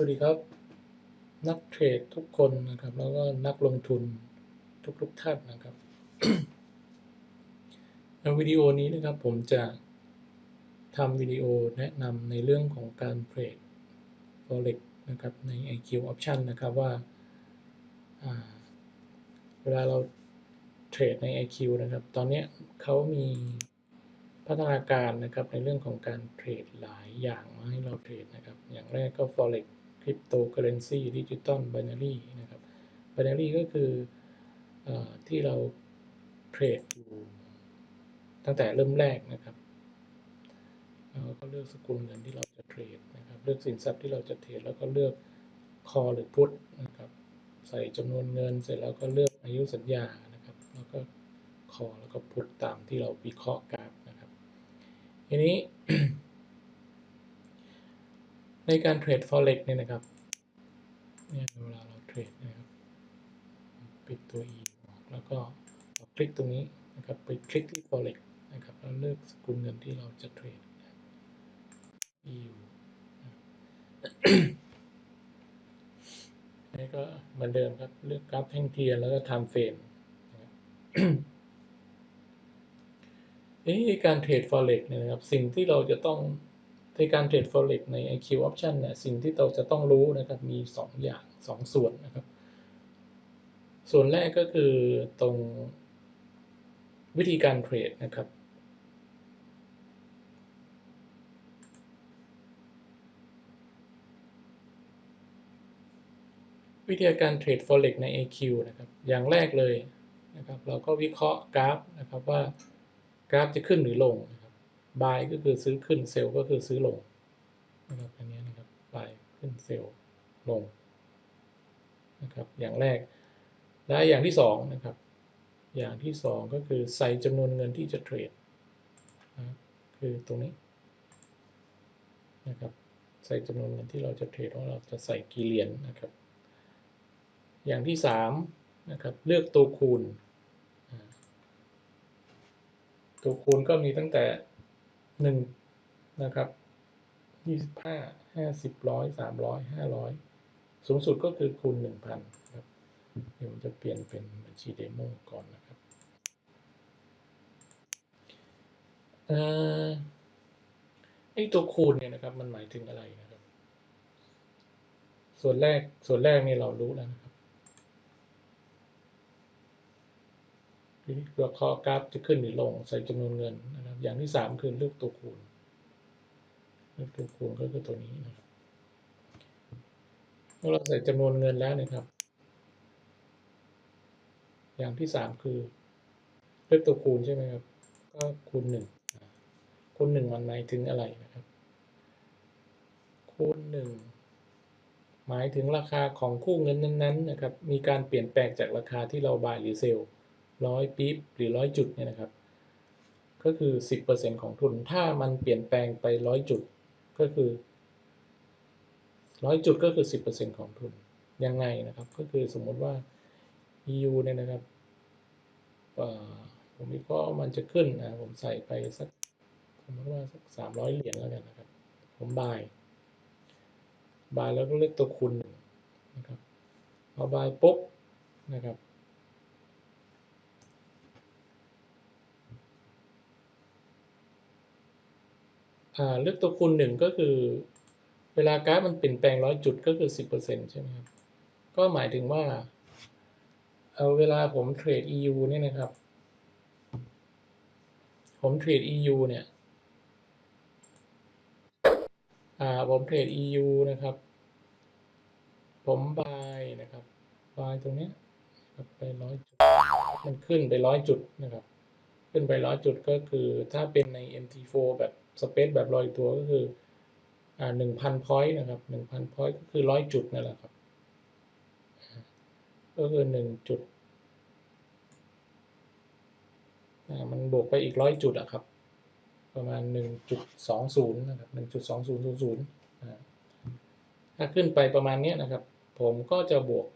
สวัสดีครับ นักเทรดทุกคนนะครับ แล้วก็นักลงทุนทุกๆท่านนะครับ ในวิดีโอนี้นะครับผมจะทำวิดีโอแนะนำในเรื่องของการเทรด forex นะครับใน IQ option นะครับว่าอ่า เวลาเราเทรดใน IQ นะครับ ตอนนี้เขามีพัฒนาการนะครับในเรื่องของการเทรดหลายอย่างมาให้เราเทรดนะครับ อย่างแรกก็ forex cryptocurrency digital binary นะครับ binary ก็คืออที่เราเทรดอยู่ตั้งแต่เริ่มแรกนะครับเราก็เลือกสกุลเงินที่เราจะเทรดนะครับเลือกสินทรัพย์ที่เราจะเทรดแล้วก็เลือก call หรือ put นะครับใส่จำนวนเงินเสร็จแล้วก็เลือกอายุสัญญานะครับ แล้วก็ call แล้วก็ put ตามที่เราวิเคราะห์กราฟนะครับ ทีนี้ ในการเทรด forex เนี่ยนะครับเนี่ยเวลาเราเทรดนะครับปิดตัว e ออกแล้วก็คลิกตรงนี้นะครับไปคลิกที่ forex นะครับแล้วเลือกสกุลเงินที่เราจะเทรด EU นี่ก็เหมือนเดิมครับ เลือกกราฟแท่งเทียนแล้วก็ time frame นะครับทีนี้ในการเทรด forex เนี่ยนะครับ สิ่งที่เราจะต้อง ในการเทรด forex ใน IQ option เนี่ยสิ่งที่เราจะต้องรู้นะครับมี 2 อย่าง 2 ส่วนนะครับ ส่วนแรกก็คือตรงวิธีการเทรดนะครับวิธีการเทรด forex ใน AQ นะครับ อย่างแรกเลยนะครับ เราก็วิเคราะห์กราฟนะครับว่ากราฟจะขึ้นหรือลง buy ก็คือซื้อขึ้น sell ก็คือซื้อลงนะครับอันนี้นะครับ buy ขึ้น sell ลงนะครับอย่างแรกและอย่างที่สองนะครับอย่างที่สองก็คือใส่จำนวนเงินที่จะเทรดนะคือตรงนี้นะครับใส่จำนวนเงินที่เราจะเทรดว่าเราจะใส่กี่เหรียญนะครับ อย่างที่สามนะครับเลือกตัวคูณตัวคูณก็มีตั้งแต่ หนึ่งนะครับยี่สิบห้าห้าสิบร้อยสามร้อยห้าร้อยสูงสุดก็คือคูณหนึ่งพันครับเดี๋ยวจะเปลี่ยนเป็นบัญชีเดโมก่อนนะครับเออไอ้ตัวคูณเนี่ยนะครับมันหมายถึงอะไรนะครับ ส่วนแรกส่วนแรกนี่เรารู้แล้วนะครับ ทีนี้เราเคาะกราฟจะขึ้นหรือลงใส่จำนวนเงินนะครับ อย่างที่สามคือเลือกตัวคูณเลือกตัวคูณก็คือตัวนี้นะครับเมื่อเราใส่จำนวนเงินแล้วนะครับ อย่างที่สามคือเลือกตัวคูณใช่ไหมครับ ก็คูณหนึ่งคูณหนึ่งมันหมายถึงอะไรนะครับ คูณหนึ่งหมายถึงราคาของคู่เงินนั้นๆนะครับ มีการเปลี่ยนแปลงจากราคาที่เราบายหรือเซล ร้อยปี๊บหรือร้อยจุดเนี่ยนะครับ ก็คือสิบเปอร์เซ็นของทุน ถ้ามันเปลี่ยนแปลงไปร้อยจุดก็คือร้อยจุดก็คือสิบเปอร์เซ็นของทุน ยังไงนะครับ ก็คือสมมติว่า EU เนี่ยนะครับผมวิเคราะห์มันจะขึ้นนะ ผมใส่ไปสักสมมติว่าสักสามร้อยเหรียญแล้วกันนะครับ ผมบาย บายแล้วก็เลือกตัวคูณนะครับพอบายปุ๊บนะครับ เลือกตัวคูณหนึ่งก็คือ เวลากราฟมันเปลี่ยนแปลงร้อยจุดก็คือสิบเปอร์เซ็นใช่ไหมครับ ก็หมายถึงว่า เอาเวลาผมเทรด EU เนี่ยนะครับ ผมเทรด EU เนี่ยอ่าผมเทรด EU นะครับ ผมบายนะครับบายตรงนี้ครับไปร้อยจุด มันขึ้นไปร้อยจุดนะครับ ขึ้นไปร้อยจุดก็คือถ้าเป็นใน MT4 แบบ สเปซแบบลอยตัวก็คืออ่าหนึ่งพันพอยต์นะครับหนึ่งพันพอยต์ก็คือร้อยจุดนั่นแหละครับ ก็คือหนึ่งจุดมันบวกไปอีกร้อยจุดอะครับ ประมาณหนึ่งจุดสองศูนย์นะครับหนึ่งจุดสองศูนย์ศูนย์ศูนย์ถ้าขึ้นไปประมาณนี้นะครับ ผมก็จะบวก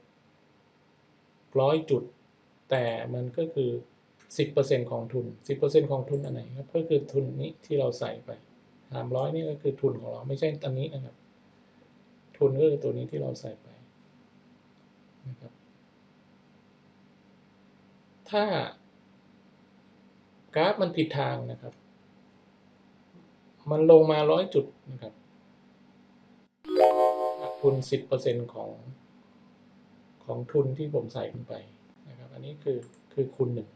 ร้อยจุด แต่มันก็คือ สิบเปอร์เซ็นของทุนสิบเปอร์เซ็นของทุนอันไหนครับ ก็คือทุนนี้ที่เราใส่ไปสามร้อยนี่ก็คือทุนของเราไม่ใช่ตันนี้นะครับ ทุนก็คือตัวนี้ที่เราใส่ไปนะครับ ถ้ากราฟมันผิดทางนะครับ มันลงมาร้อยจุดนะครับทุนสิบเปอร์เซ็นของของทุนที่ผมใส่ลงไปนะครับ อันนี้คือคือคูณหนึ่ง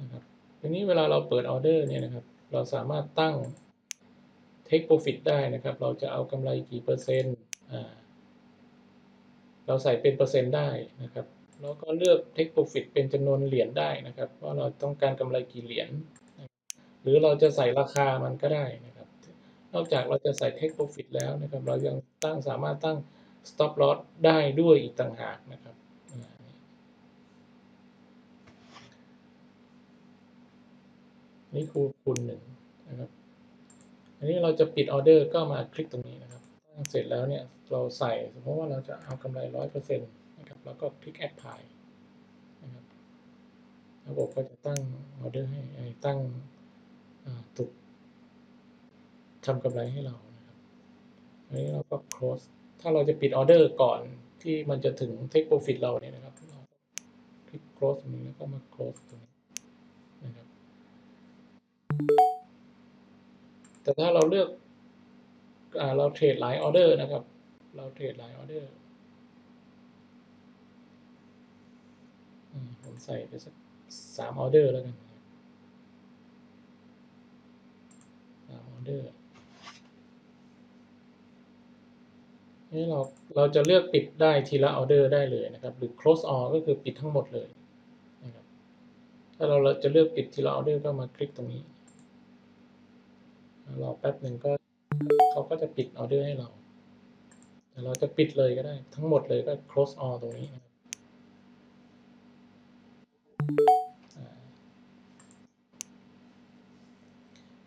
นะครับทีนี้เวลาเราเปิดออเดอร์เนี่ยนะครับ เราสามารถตั้ง take profit ได้นะครับ เราจะเอากำไรกี่เปอร์เซ็นต์เราใส่เป็นเปอร์เซ็นต์ได้นะครับ แล้วก็เลือก take profit เป็นจำนวนเหรียญได้นะครับ ว่าเราต้องการกำไรกี่เหรียญหรือเราจะใส่ราคามันก็ได้นะครับ นอกจากเราจะใส่ take profit แล้วนะครับ เรายังตั้งสามารถตั้ง stop loss ได้ด้วยอีกต่างหากนะครับ นี่คูณคูณหนึ่งนะครับอันนี้เราจะปิดออเดอร์ก็มาคลิกตรงนี้นะครับตั้งเสร็จแล้วเนี่ยเราใส่สมมติว่าเราจะเอากำไรร้อยเปอร์เซ็นต์นะครับแล้วก็คลิกแอดพายนะครับระบบก็จะตั้งออเดอร์ให้ตั้งตุกทำกำไรให้เรานะครับอันนี้เราก็ close ถ้าเราจะปิดออเดอร์ก่อนที่มันจะถึง take profit เราเนี่ยนะครับเราคลิก close ตรงนี้แล้วก็มา close ตรงนี้ แต่ถ้าเราเลือกอเราเทรดหลายออเดอร์นะครับ เราเทรดหลายออเดอร์ผมใส่ไปสักสามออเดอร์แล้วกันสามออเดอร์นี่เราเราจะเลือกปิดได้ทีละออเดอร์ได้เลยนะครับ หรือ close all ก็คือปิดทั้งหมดเลยนะครับถ้าเราจะเลือกปิดทีละออเดอร์ก็มาคลิกตรงนี้ รอแป๊บหนึ่งก็เขาก็จะปิดออเดอร์ให้เรา แต่เราจะปิดเลยก็ได้ ทั้งหมดเลยก็ close all ตรงนี้นะครับ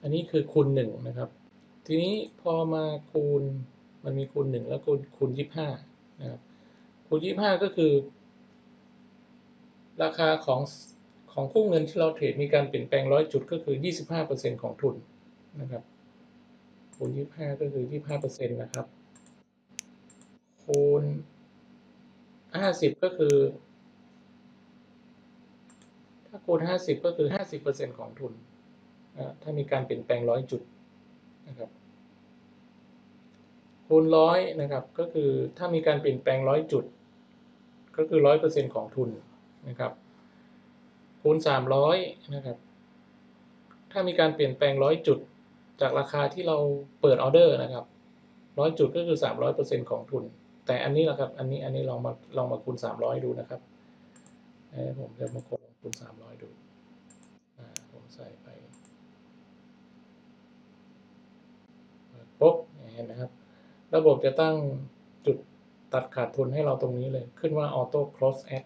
อันนี้คือคูณหนึ่งนะครับ ทีนี้พอมาคูณมันมีคูณหนึ่งแล้วคูณคูณยี่ห้านะครับ คูณยี่ห้าก็คือ ราคาของของคู่เงินที่เราเทรดมีการเปลี่ยนแปลงร้อยจุดก็คือยี่สิบห้าเปอร์เซ็นของทุนนะครับ คูณยี่ห้าก็คือยี่ห้าเปอร์เซ็นตนะครับ คูณห้าสิบก็คือ ถ้าคูณห้าสิบก็คือห้าสิบเปอร์เซ็นของทุนถ้ามีการเปลี่ยนแปลงร้อยจุดนะครับ คูณร้อยนะครับก็คือถ้ามีการเปลี่ยนแปลงร้อยจุด ก็คือร้อยเปอร์เซ็นของทุนนะครับ คูณสามร้อยนะครับ ถ้ามีการเปลี่ยนแปลงร้อยจุด จากราคาที่เราเปิดออเดอร์นะครับร้อยจุดก็คือสามร้อยเปอร์เซ็นของทุน แต่อันนี้แหละครับ อันนี้อันนี้ลองมาลองมาคูณสามร้อยดูนะครับผมจะมาคูณสามร้อยดูผมใส่ไปปุ๊บเห็นไหมครับ ระบบจะตั้งจุดตัดขาดทุนให้เราตรงนี้เลย ขึ้นว่า auto close at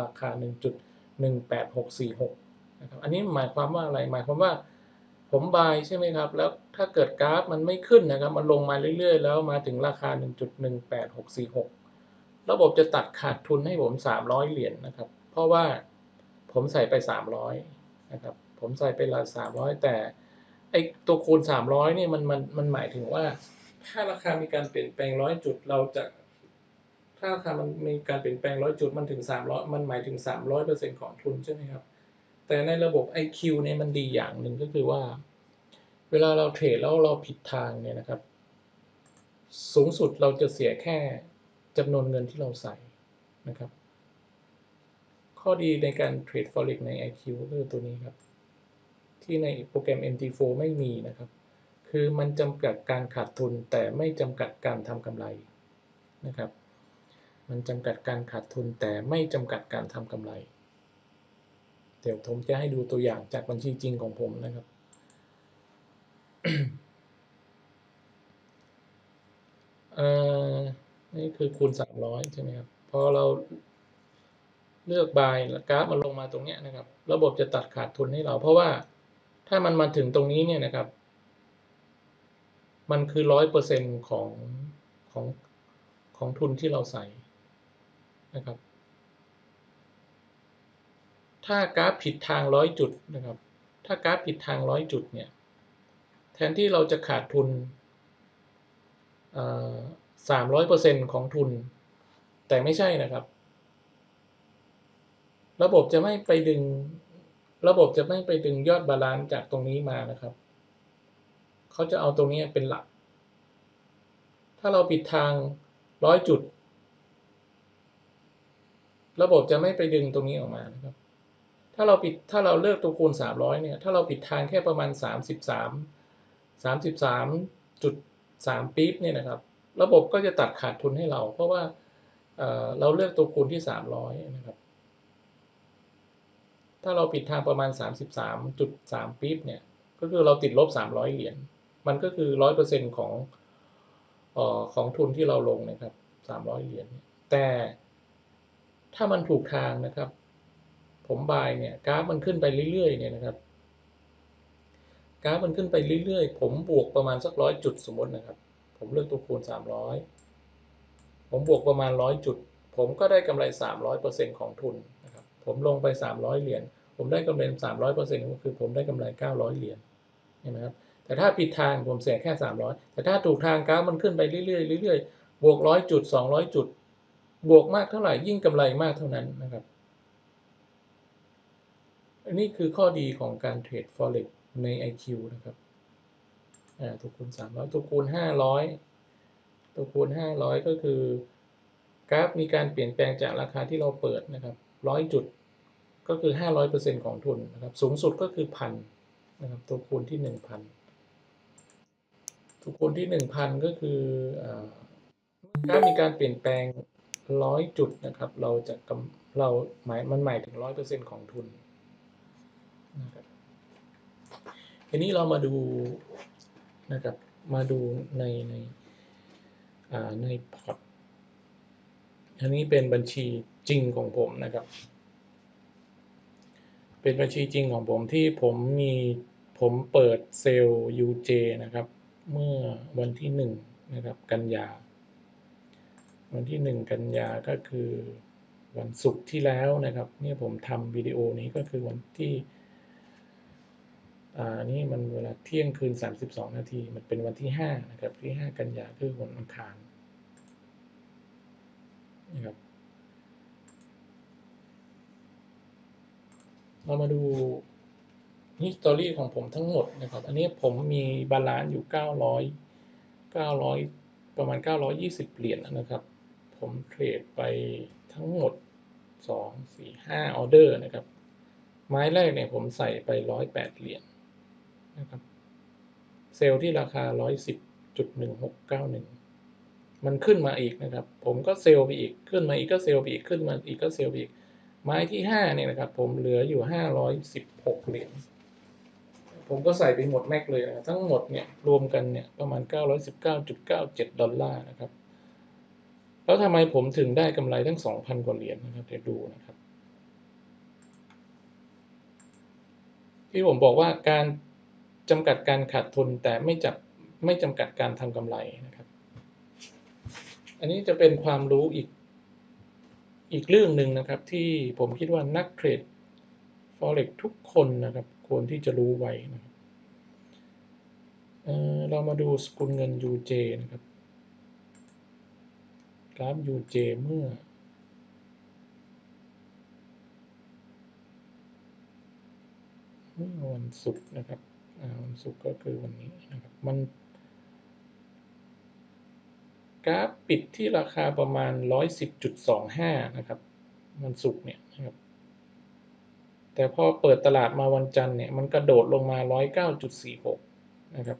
ราคา 1.18646นะครับ อันนี้หมายความว่าอะไร หมายความว่า ผมบายใช่ไหมครับ แล้วถ้าเกิดกราฟมันไม่ขึ้นนะครับ มันลงมาเรื่อยๆ แล้วมาถึงราคา 1.18646 ระบบจะตัดขาดทุนให้ผม 300 เหรียญนนะครับ เพราะว่าผมใส่ไป 300 นะครับ ผมใส่ไปละ300 แต่ไอตัวคูณสามร้อยนี่ยมันมันมันหมายถึงว่า ถ้าราคามีการเปลี่ยนแปลงร้อยจุดเราจะ ถ้าราคามันมีการเปลี่ยนแปลงร้อยจุดมันถึงสามร้อยมันหมายถึงสามร้อยเปอร์เซ็นของทุนใช่ไหมครับ แต่ในระบบ IQ เนี่ยมันดีอย่างหนึ่งก็คือว่า เวลาเราเทรดแล้วเราผิดทางเนี่ยนะครับ สูงสุดเราจะเสียแค่จำนวนเงินที่เราใส่นะครับ ข้อดีในการเทรด forex ใน IQ ก็คือตัวนี้ครับ ที่ในโปรแกรม MT4 ไม่มีนะครับ คือมันจำกัดการขาดทุนแต่ไม่จำกัดการทำกำไรนะครับ มันจำกัดการขาดทุนแต่ไม่จำกัดการทำกำไร เดี๋ยวผมจะให้ดูตัวอย่างจากบัญชีจริงของผมนะครับ นี่คือคูณ 300 ใช่ไหมครับ พอเราเลือกบายกราฟมันลงมาตรงนี้นะครับ ระบบจะตัดขาดทุนให้เรา เพราะว่าถ้ามันมาถึงตรงนี้เนี่ยนะครับ มันคือร้อยเปอร์เซ็นของของของทุนที่เราใส่นะครับ ถ้ากราฟผิดทางร้อยจุดนะครับ ถ้ากราฟผิดทางร้อยจุดเนี่ย แทนที่เราจะขาดทุนสามร้อยเปอร์เซ็นของทุน แต่ไม่ใช่นะครับ ระบบจะไม่ไปดึง ระบบจะไม่ไปดึงยอดบาลานซ์จากตรงนี้มานะครับ เขาจะเอาตรงนี้เป็นหลัก ถ้าเราปิดทางร้อยจุด ระบบจะไม่ไปดึงตรงนี้ออกมานะครับ ถ้าเราปิดถ้าเราเลือกตัวคูณสามร้อยเนี่ย ถ้าเราปิดทางแค่ประมาณสามสิบสามสามสิบสามจุดสามปี๊บเนี่ยนะครับ ระบบก็จะตัดขาดทุนให้เรา เพราะว่าเเราเลือกตัวคูณที่สามร้อยนะครับ ถ้าเราปิดทางประมาณสามสิบสามจุดสามปี๊บเนี่ย ก็คือเราติดลบสามร้อยเหรียญ มันก็คือร้อยเปอร์เซ็นของออของทุนที่เราลงนะครับสามร้อยเหรียญ แต่ถ้ามันถูกทางนะครับ ผมบายเนี่ยกราฟมันขึ้นไปเรื่อยๆเนี่ยนะครับกราฟมันขึ้นไปเรื่อยๆ ผมบวกประมาณสักร้อยจุดสมมตินะครับ ผมเลือกตัวคูณสามร้อยผมบวกประมาณร้อยจุด ผมก็ได้กำไรสามร้อยเปอร์เซ็นของทุนนะครับ ผมลงไปสามร้อยเหรียญ ผมได้กำไรสามร้อยเปอร์เซ็นก็คือผมได้กำไรเก้าร้อยเหรียญ เห็นไหมครับ แต่ถ้าผิดทางผมเสียแค่สามร้อยแต่ถ้าถูกทางกราฟมันขึ้นไปเรื่อยๆ เรื่อยๆ บวกร้อยจุดสองร้อยจุด บวกมากเท่าไหร่ยิ่งกำไรมากเท่านั้นนะครับ อันนี้คือข้อดีของการเทรด forex ใน IQ นะครับตัวคูณ 300 ตัวคูณ 500 ตัวคูณ 500 ก็คือกราฟมีการเปลี่ยนแปลงจากราคาที่เราเปิดนะครับ 100 จุดก็คือ 500%ของทุนนะครับ สูงสุดก็คือพันนะครับ ตัวคูณที่ 1,000 ตัวคูณที่ 1,000 ก็คืออ่ากราฟมีการเปลี่ยนแปลง 100 จุดนะครับ เราจะกำเราหมายมันหมายถึง 100%ของทุน นะครับทีนี้เรามาดูนะครับมาดูในในอ่าในพอร์ตอันนี้เป็นบัญชีจริงของผมนะครับ เป็นบัญชีจริงของผมที่ผมมีผมเปิดเซลล์ UJ นะครับ เมื่อวันที่หนึ่งนะครับกันยา วันที่หนึ่งกันยาก็คือวันศุกร์ที่แล้วนะครับ เนี่ยผมทำวิดีโอนี้ก็คือวันที่ อ่านี่มันเวลาเที่ยงคืน 32 นาที มันเป็นวันที่5นะครับที่ 5 กันยาคือวันอังคารนะครับเรามาดูฮิสตอรี่ของผมทั้งหมดนะครับ อันนี้ผมมีบาลานซ์อยู่ 900 900 ประมาณ 920 เหรียญนะครับ ผมเทรดไปทั้งหมด 2 4 5 ออเดอร์นะครับ ไม้แรกเนี่ยผมใส่ไป 108 เหรียญ นะครับ เซลล์ที่ราคา 110.1691 มันขึ้นมาอีกนะครับ ผมก็เซลล์ไปอีก ขึ้นมาอีกก็เซลล์ไปอีก ขึ้นมาอีกก็เซลล์ไปอีก ไม้ที่ห้าเนี่ยนะครับ ผมเหลืออยู่ห้าร้อยสิบหกเหรียญ ผมก็ใส่ไปหมดแม็กเลยนะครับทั้งหมดเนี่ยรวมกันเนี่ยประมาณเก้าร้อยสิบเก้าจุดเก้าเจ็ดดอลลาร์นะครับ แล้วทำไมผมถึงได้กำไรทั้งสองพันกว่าเหรียญนะครับ เดี๋ยวดูนะครับที่ผมบอกว่าการ จำกัดการขาดทุนแต่ไม่จับไม่จำกัดการทำกำไรนะครับ อันนี้จะเป็นความรู้อีกอีกเรื่องหนึ่งนะครับ ที่ผมคิดว่านักเทรด forex ทุกคนนะครับ ควรที่จะรู้ไว้นะครับเออเรามาดูสกุลเงิน UJ นะครับกราฟ UJ เมื่อเมื่อวันศุกร์นะครับ วันศุกร์ก็คือวันนี้นะครับมันกราฟปิดที่ราคาประมาณ 110.25 นะครับวันศุกร์เนี่ยนะครับแต่พอเปิดตลาดมาวันจันทร์เนี่ยมันกระโดดลงมา 109.46 นะครับ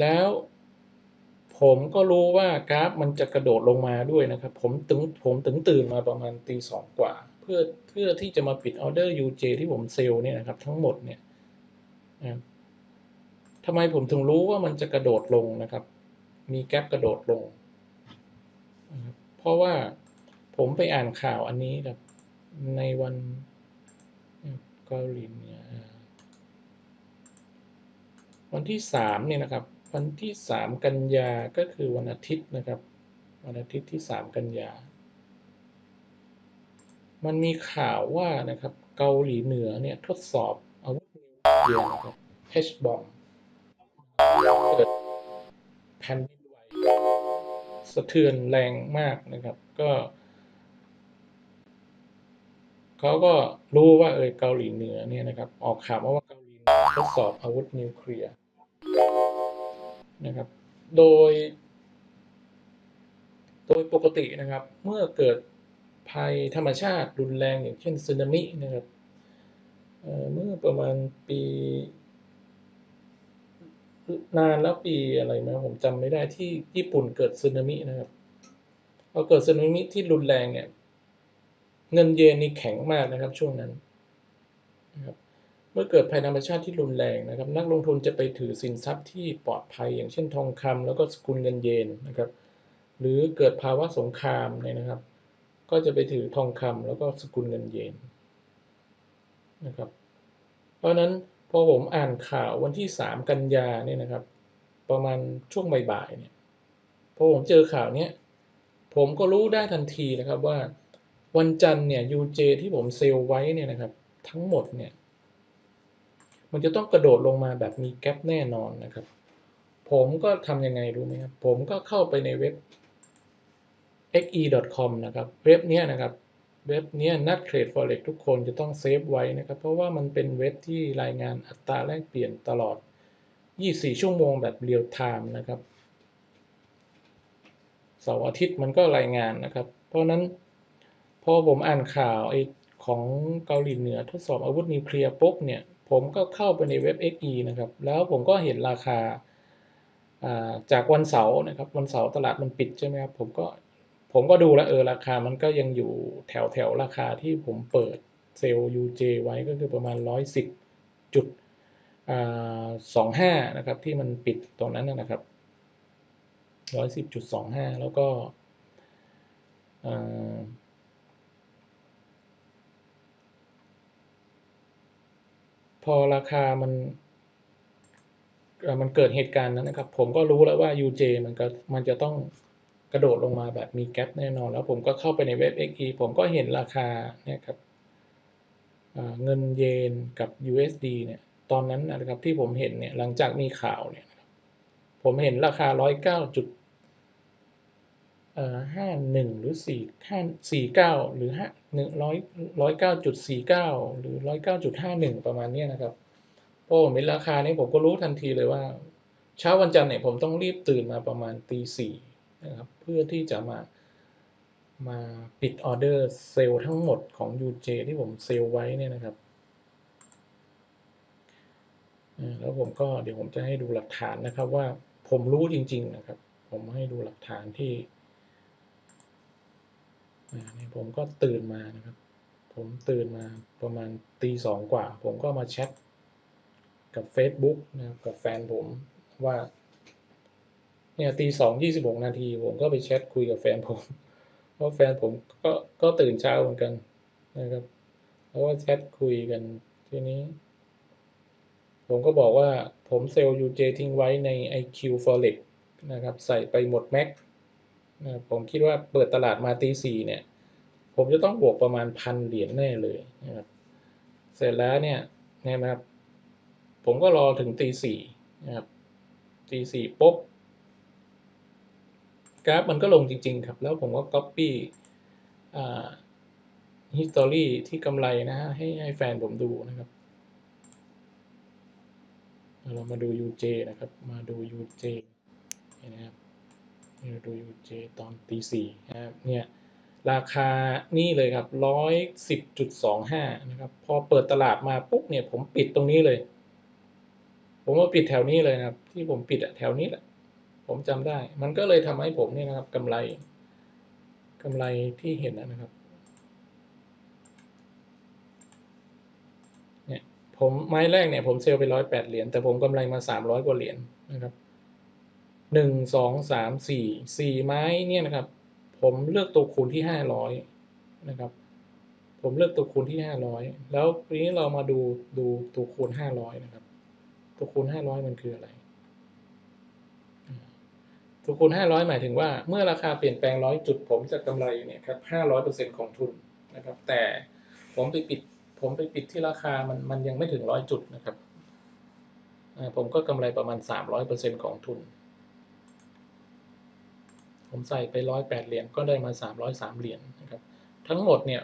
แล้วผมก็รู้ว่ากราฟมันจะกระโดดลงมาด้วยนะครับ ผมถึงผมถึงตื่นมาประมาณตีสองกว่า พื่อเพื่อที่จะมาปิดออเดอร์ UJ ที่ผมเซลล์เนี่ยนะครับทั้งหมดเนี่ยนะทำไมผมถึงรู้ว่ามันจะกระโดดลงนะครับ มีแกลบกระโดดลง เพราะว่าผมไปอ่านข่าวอันนี้ครับในวันเกาหลีเนืออ่าวันที่สามเนี่ยนะครับ วันที่สามกันยาก็คือวันอาทิตย์นะครับ วันอาทิตย์ที่สามกันยา มันมีข่าวว่านะครับเกาหลีเหนือเนี่ยทดสอบอาวุธนิวเคลียร์นะครับ H bomb เกิดแผ่นดินไหวสะเทือนแรงมากนะครับ ก็เขาก็รู้ว่าเออเกาหลีเหนือเนี่ยนะครับ ออกข่าวมาว่าเกาหลีเหนือทดสอบอาวุธนิวเคลียร์นะครับ โดย โดยปกตินะครับ เมื่อเกิด ภัยธรรมชาติรุนแรงอย่างเช่นสึนามินะครับเเมื่อประมาณปี นานแล้วปีอะไรนะผมจำไม่ได้ที่ญี่ปุ่นเกิดสึนามินะครับพอเกิดสึนามิที่รุนแรงเนี่ยเงินเยนนี่แข็งมากนะครับช่วงนั้นนะครับเมื่อเกิดภัยธรรมชาติที่รุนแรงนะครับ นักลงทุนจะไปถือสินทรัพย์ที่ปลอดภัย อย่างเช่นทองคำแล้วก็สกุลเงินเยนนะครับ หรือเกิดภาวะสงครามเนี่ยนะครับ ก็จะไปถือทองคำแล้วก็สกุลเงินเยนนะครับ เพราะฉะนั้นพอผมอ่านข่าววันที่สามกันยาเนี่ยนะครับ ประมาณช่วงบ่ายๆเนี่ยพอผมเจอข่าวเนี้ยผมก็รู้ได้ทันทีนะครับว่าวันจันทร์เนี่ย UJ ที่ผมเซลไว้เนี่ยนะครับ ทั้งหมดเนี่ย มันจะต้องกระโดดลงมาแบบมีแกลบแน่นอนนะครับ ผมก็ทำยังไงรู้ไหมครับ ผมก็เข้าไปในเว็บ xe.com นะครับเว็บเนี้ยนะครับเว็บนี้นักเทรด forex ทุกคนจะต้องเซฟไว้นะครับ เพราะว่ามันเป็นเว็บที่รายงานอัตราแลกเปลี่ยนตลอด 24 ชั่วโมงแบบเรียลไทม์นะครับเสาร์อาทิตย์มันก็รายงานนะครับ เพราะนั้นพอผมอ่านข่าวไอ้ของเกาหลีเหนือทดสอบอาวุธนิวเคลียร์ปุ๊บเนี่ย ผมก็เข้าไปในเว็บ XE นะครับ แล้วผมก็เห็นราคาาจากวันเสาร์นะครับ วันเสาร์ตลาดมันปิดใช่ไหมครับผมก็ ผมก็ดูแล้วเออราคามันก็ยังอยู่แถวแถวราคาที่ผมเปิดเซลล์ UJ ไว้ก็คือประมาณ 110จุดสอ่า25นะครับที่มันปิดตรงนั้นนะครับ 110.25 แล้วก็พอราคามันมันเกิดเหตุการณ์นั้นนะครับ ผมก็รู้แล้วว่า UJ มันก็มันจะต้อง ระโดดลงมาแบบมีแกลบแน่นอน แล้วผมก็เข้าไปในเว็บ XE ผมก็เห็นราคาเนี่ยครับเงินเยนกับ USD เนี่ยตอนนั้นนะครับที่ผมเห็นเนี่ยหลังจากมีข่าวเนี่ยผมเห็นราคา 109จุดเอ่อ51หรือ4 5 49หรือ5 100 109.49หรือ109.51ประมาณนี้นะครับพอผมเห็นราคานี้ผมก็รู้ทันทีเลยว่า เช้าวันจันทร์เนี่ยผมต้องรีบตื่นมาประมาณตีสี่ นะครับเพื่อที่จะมามาปิดออเดอร์เซลล์ทั้งหมดของ UJ ที่ผมเซลล์ไว้เนี่ยนะครับแล้วผมก็เดี๋ยวผมจะให้ดูหลักฐานนะครับว่าผมรู้จริง ๆนะครับ ผมให้ดูหลักฐานที่นี่ผมก็ตื่นมานะครับ ผมตื่นมาประมาณตีสองกว่า ผมก็มาแชทกับ Facebook นะครับกับแฟนผมว่า เนี่ยตีสองยี่สิบหกนาทีผมก็ไปแชทคุยกับแฟนผมเพราะแฟนผมก็ก็ตื่นเช้าเหมือนกันนะครับ แล้วก็แชทคุยกันทีนี้ ผมก็บอกว่าผมเซลล์ UJ ทิ้งไว้ใน IQ Forex นะครับ ใส่ไปหมดแม็กนะผมคิดว่าเปิดตลาดมาตีสี่เนี่ย ผมจะต้องบวกประมาณพันเหรียญแน่เลยนะครับเสร็จแล้วเนี่ยนะครับ ผมก็รอถึงตีสี่นะครับตีสี่ปุ๊บ กราฟมันก็ลงจริง ๆ ครับ แล้วผมก็ copy อ่า history ที่กำไรนะฮะให้ให้แฟนผมดูนะครับ เรามาดู UJ นะครับ มาดู UJ เนี่ยนะครับมาดู UJ ตอนตีสี่นะครับเนี่ยราคานี่เลยครับร้อยสิบจุดสองห้านะครับ พอเปิดตลาดมาปุ๊บเนี่ยผมปิดตรงนี้เลย ผมว่าปิดแถวนี้เลยนะครับ ที่ผมปิดอะแถวนี้แหละ ผมจำได้ มันก็เลยทำให้ผมเนี่ยนะครับกำไรกำไรที่เห็นนะครับเนี่ยผมไม้แรกเนี่ยผมเซลล์ไปร้อยแปดเหรียญแต่ผมกำไรมาสามร้อยกว่าเหรียญนะครับหนึ่งสองสามสี่สี่ไม้เนี่ยนะครับ ผมเลือกตัวคูณที่ห้าร้อยนะครับ ผมเลือกตัวคูณที่ห้าร้อยแล้วทีนี้เรามาดูดูตัวคูณห้าร้อยนะครับ ตัวคูณห้าร้อยมันคืออะไร ตัวคูณห้าร้อยหมายถึงว่าเมื่อราคาเปลี่ยนแปลงร้อยจุดผมจะกำไรเนี่ยครับห้าร้อยเปอร์เซ็นของทุนนะครับ แต่ผมไปปิดผมไปปิดที่ราคามันมันยังไม่ถึงร้อยจุดนะครับผมก็กำไรประมาณ 300%ของทุน ผมใส่ไป 108 เหรียญก็ได้มา 303 เหรียญนะครับ ทั้งหมดเนี่ย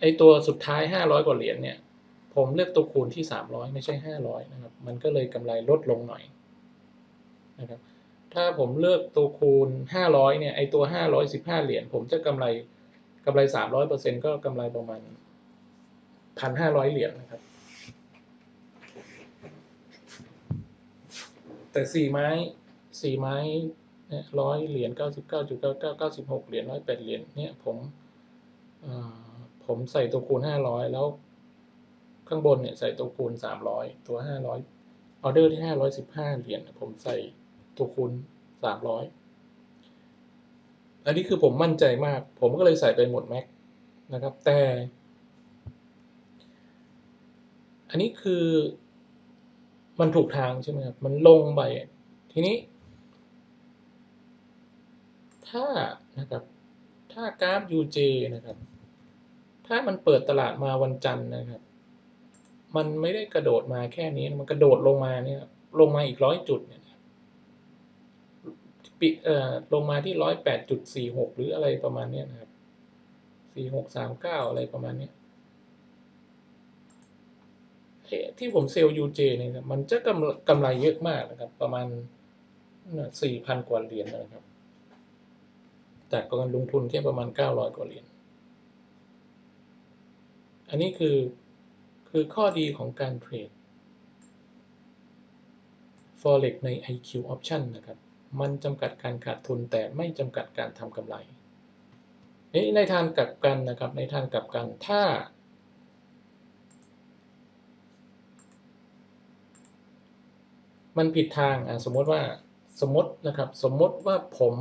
ไอตัวสุดท้าย 500 กว่าเหรียญเนี่ย ผมเลือกตัวคูณที่ 300 ไม่ใช่ 500 นะครับ มันก็เลยกำไรลดลงหน่อยนะครับ ถ้าผมเลือกตัวคูณ 500 เนี่ย ไอตัว 515 เหรียญ ผมจะกำไรกำไร 300%ก็กำไรประมาณ 1,500 เหรียญนะครับ แต่สี่ไม้สี่ไม้เนี่ยร้อยเหรียญเก้าสิบเหรียญร้อยแปดเหรียญ เนี่ย ผมผมใส่ตัวคูณห้าร้อยแล้วข้างบนเนี่ยใส่ตัวคูณสามร้อยตัวห้าร้ออเดอร์ที่ห้าร้อยสิบห้าเหรียญ ผมใส่ ตัวคูณสามร้อยอันนี้คือผมมั่นใจมาก ผมก็เลยใส่ไปหมดแม็กนะครับ แต่ อันนี้คือมันถูกทางใช่ไหมครับ มันลงไป ทีนี้ ถ้านะครับ ถ้ากราฟ UJ นะครับ ถ้ามันเปิดตลาดมาวันจันทร์นะครับ มันไม่ได้กระโดดมาแค่นี้ มันกระโดดลงมาเนี่ย ลงมาอีกร้อยจุดเนี่ย ปิเอ่อลงมาที่ร้อยแปดจุดสี่หกหรืออะไรประมาณเนี้ยนะครับสี่หกสามเก้าอะไรประมาณเนี้ยที่ผมเซลล์ UJ เนี่ยมันจะกำกำไรเยอะมากนะครับ ประมาณสี่พันกว่าเหรียญนะครับ แต่การลงทุนแค่ประมาณเก้าร้อยกว่าเหรียญ อันนี้คือคือข้อดีของการเทรด Forex ใน IQ Option นะครับ มันจำกัดการขาดทุนแต่ไม่จำกัดการทำกำไรในทางกลับกันนะครับ ในทางกลับกันถ้า มันผิดทางอะสมมติว่าสมมตินะครับ สมมติว่าผม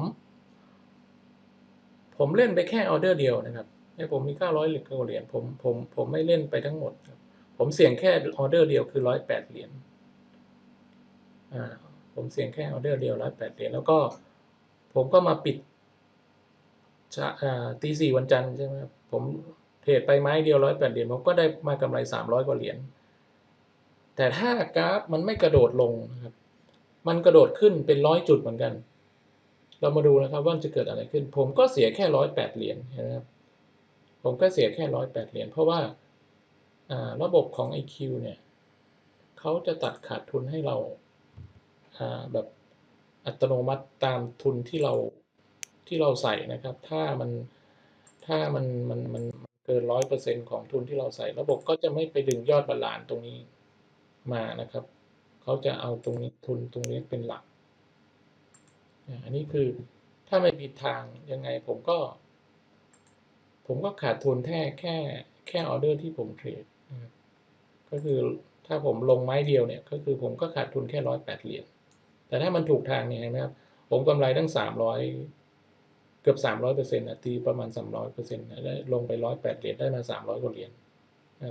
ผมเล่นไปแค่ออเดอร์เดียวนะครับให้ผมมี 900เหรียญเหรียญผมผมผมไม่เล่นไปทั้งหมดครับผมเสี่ยงแค่ออเดอร์เดียวคือ 108 เหรียญอ่า ผมเสี่ยงแค่ออเดอร์เดียว108เหรียญแล้วก็ผมก็มาปิดตีสี่วันจันทร์ใช่ไหมครับผมเทรดไปไม้เดียว108เหรียญผมก็ได้มากำไร300กว่าเหรียญแต่ถ้ากราฟมันไม่กระโดดลงนะครับมันกระโดดขึ้นเป็นร้อยจุดเหมือนกัน เรามาดูนะครับว่าจะเกิดอะไรขึ้น ผมก็เสียแค่ร้อยแปดเหรียญนะครับผมก็เสียแค่ร้อยแปดเหรียญเพราะว่าระบบของ IQ เนี่ยเขาจะตัดขาดทุนให้เรา แบบอัตโนมัติตามทุนที่เราที่เราใส่นะครับ ถ้ามันถ้ามันมันมันเกินร้อยเปอร์เซ็นของทุนที่เราใส่ ระบบก็จะไม่ไปดึงยอดบาลานตรงนี้มานะครับ เขาจะเอาตรงนี้ทุนตรงนี้เป็นหลัก อันนี้คือถ้าไม่ผิดทางยังไงผมก็ ผมก็ขาดทุนแค่แค่แค่ออเดอร์ที่ผมเทรดนะครับก็คือถ้าผมลงไม้เดียวเนี่ย ก็คือผมก็ขาดทุนแค่ร้อยแปดเหรียญ แต่ถ้ามันถูกทางเนี่ยนะครับ ผมกำไรตั้งสามร้อยเกือบสามร้อยเปอร์เซ็นต์นะตีประมาณสามร้อยเปอร์เซ็นต์ได้ลงไปร้อยแปดเหรียญได้มาสามร้อยกว่าเหรียญ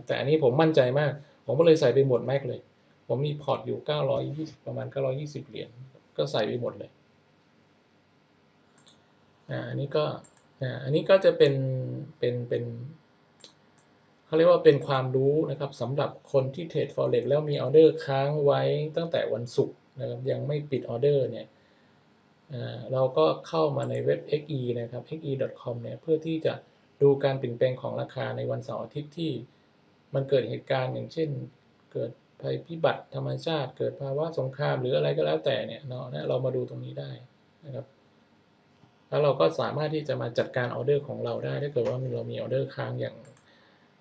แต่อันนี้ผมมั่นใจมาก ผมก็เลยใส่ไปหมดแม็กเลย ผมมีพอร์ตอยู่เก้าร้อยยี่สิบประมาณเก้าร้อยี่สิบเหรียญก็ใส่ไปหมดเลยอันนี้ก็อันนี้ก็จะเป็นเป็นเป็นเขาเรียกว่าเป็นความรู้นะครับสำหรับคนที่เทรด forex แล้วมีออเดอร์ค้างไว้ตั้งแต่วันศุกร์ นะครับยังไม่ปิดออเดอร์เนี่ยเราก็เข้ามาในเว็บ xe นะครับ xe.com เนี่ยเพื่อที่จะดูการเปลี่ยนแปลงของราคาในวันเสาร์อาทิตย์ที่มันเกิดเหตุการณ์อย่างเช่น เกิดภัยพิบัติธรรมชาติ เกิดภาวะสงครามหรืออะไรก็แล้วแต่เนี่ยเนาะเรามาดูตรงนี้ได้นะครับแล้วเราก็สามารถที่จะมาจัดการออเดอร์ของเราได้ถ้าเกิดว่าเรามีออเดอร์ค้างอย่าง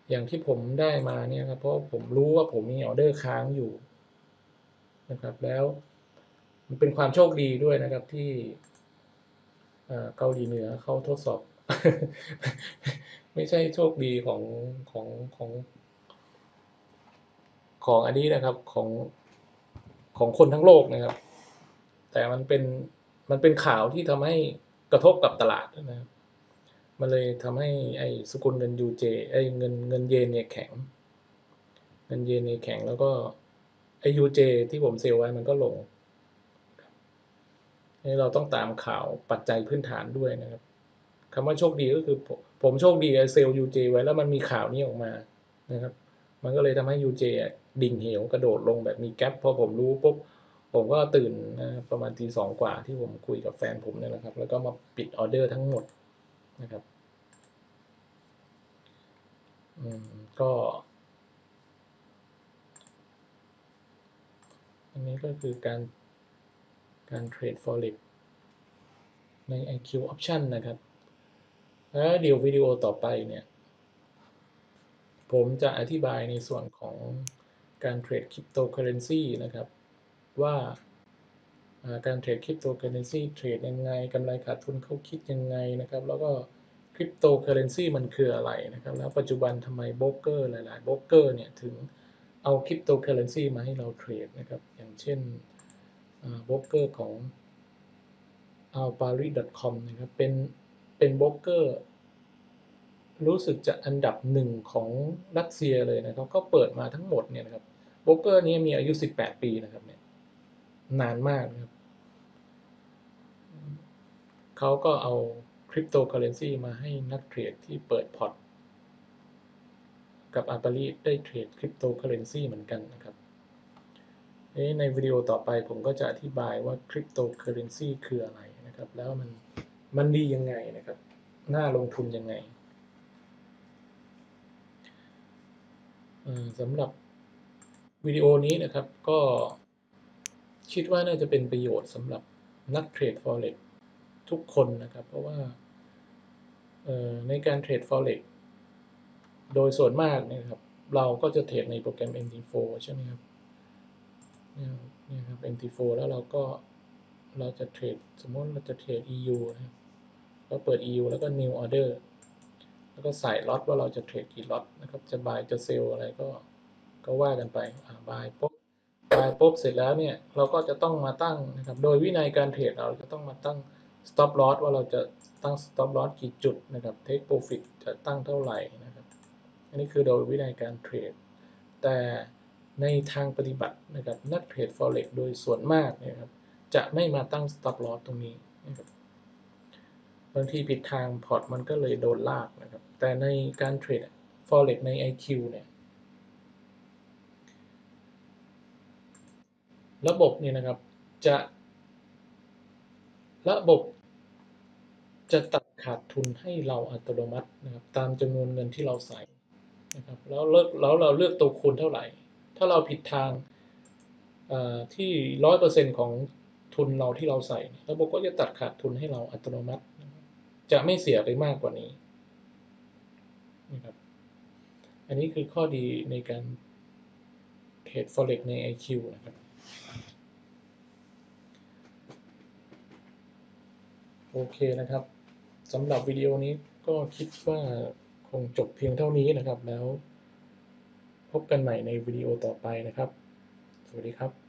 อย่างที่ผมได้มาเนี่ยครับเพราะผมรู้ว่าผมมีออเดอร์ค้างอยู่ นะครับแล้วมันเป็นความโชคดีด้วยนะครับที่เกาหลีเหนือเขาทดสอบ ไม่ใช่โชคดีของของของ ของอันนี้นะครับของของคนทั้งโลกนะครับ แต่มันเป็นมันเป็นข่าวที่ทำให้กระทบกับตลาดนะครับมันเลยทำให้ไอ้สกุลเงินยูเจไอ้เงินเงินเยนเนี่ยแข็ง เงินเยนเนี่ยแข็งแล้วก็ ไอ้ยูเจที่ผมเซลไว้มันก็ลงนี่เราต้องตามข่าวปัจจัยพื้นฐานด้วยนะครับคำว่าโชคดีก็คือ ผมโชคดีเซลล์ยูเจไว้แล้วมันมีข่าวนี้ออกมานะครับ มันก็เลยทำให้ UJ ดิ่งเหวกระโดดลงแบบมีแกลบพอผมรู้ปุ๊บผมก็ตื่นนะประมาณตีสองกว่าที่ผมคุยกับแฟนผมเนี่ยแหละครับ แล้วก็มาปิดออเดอร์ทั้งหมดนะครับอืมก็ อันนี้ก็คือการการเทรด forex ใน IQ option นะครับ แล้วเดี๋ยววิดีโอต่อไปเนี่ย ผมจะอธิบายในส่วนของการเทรดคริปโตเคอเรนซีนะครับ ว่าการเทรดคริปโตเคอเรนซีเทรดยังไงกำไรขาดทุนเขาคิดยังไงนะครับ แล้วก็คริปโตเคอเรนซีมันคืออะไรนะครับ แล้วปัจจุบันทำไมโบรกเกอร์หลายๆโบรกเกอร์เนี่ยถึง เอาคริปโตเคอเรนซีมาให้เราเทรดนะครับ อย่างเช่นโบรกเกอร์ของ a l p a r i c o m นะครับ เป็นเป็นโบรกเกอร์รู้สึกจะอันดับหนึ่งของรัสเซียเลยนะครับ ก็เปิดมาทั้งหมดเนี่ยนะครับโบรกเกอร์นี้มีอายุ 18 ปีนะครับเนี่ยนานมากนะครับเขาก็เอาคริปโตเคอเรนซีมาให้นักเทรดที่เปิดพอร์ต กับอาปารีได้เทรดคริปโตเคอเรนซีเหมือนกันนะครับในวิดีโอต่อไปผมก็จะอธิบายว่าคริปโตเคอเรนซีคืออะไรนะครับ แล้วมันมันดียังไงนะครับ น่าลงทุนยังไงสำหรับวิดีโอนี้นะครับก็คิดว่าน่าจะเป็นประโยชน์สำหรับนักเทรด Forex ทุกคนนะครับ เพราะว่าในการเทรด Forex โดยส่วนมากเนยครับ เราก็จะเทรดในโปรแกรม MT4 ใช่ไหมครับเนี่ยเนี่ยครับ MT4 แล้วเราก็เราจะเทรดสมมติเราจะเทรด EU นะครับก็เปิด EU แล้วก็ new order แล้วก็ใส่ล็อตว่าเราจะเทรดกี่ล็อตนะครับ จะ buy จะ sell อะไรก็ก็ว่ากันไปอ่า buy ปุ๊บ buy ปุ๊บเสร็จแล้วเนี่ย เราก็จะต้องมาตั้งนะครับ โดยวินัยการเทรดเราจะต้องมาตั้ง stop loss ว่าเราจะตั้ง stop loss กี่จุดนะครับ take profit จะตั้งเท่าไหร่ อันนี้คือโดยวินัยการเทรด แต่ในทางปฏิบัตินะครับนักเทรด forex โดยส่วนมากเนยครับจะไม่มาตั้ง stop loss ตรงนี้นะครับบางทีผิดทางพอร์ตมันก็เลยโดนลากนะครับ แต่ในการเทรด forex ใน IQ เนี่ยระบบเนี่ยนะครับจะระบบจะตัดขาดทุนให้เราอัตโนมัตินะครับตามจำนวนเงินที่เราใส่ นะครับแล้วเลือกแล้วเราเลือกตัวคูณเท่าไหร่ ถ้าเราผิดทางที่ร้อยเปอร์เซ็นของทุนเราที่เราใส่ ระบบก็จะตัดขาดทุนให้เราอัตโนมัติ จะไม่เสียไปมากกว่านี้นะครับอันนี้คือข้อดีในการเทรด forex ใน IQ นะครับโอเคนะครับสำหรับวิดีโอนี้ก็คิดว่า งจบเพียงเท่านี้นะครับ แล้วพบกันใหม่ในวิดีโอต่อไปนะครับ สวัสดีครับ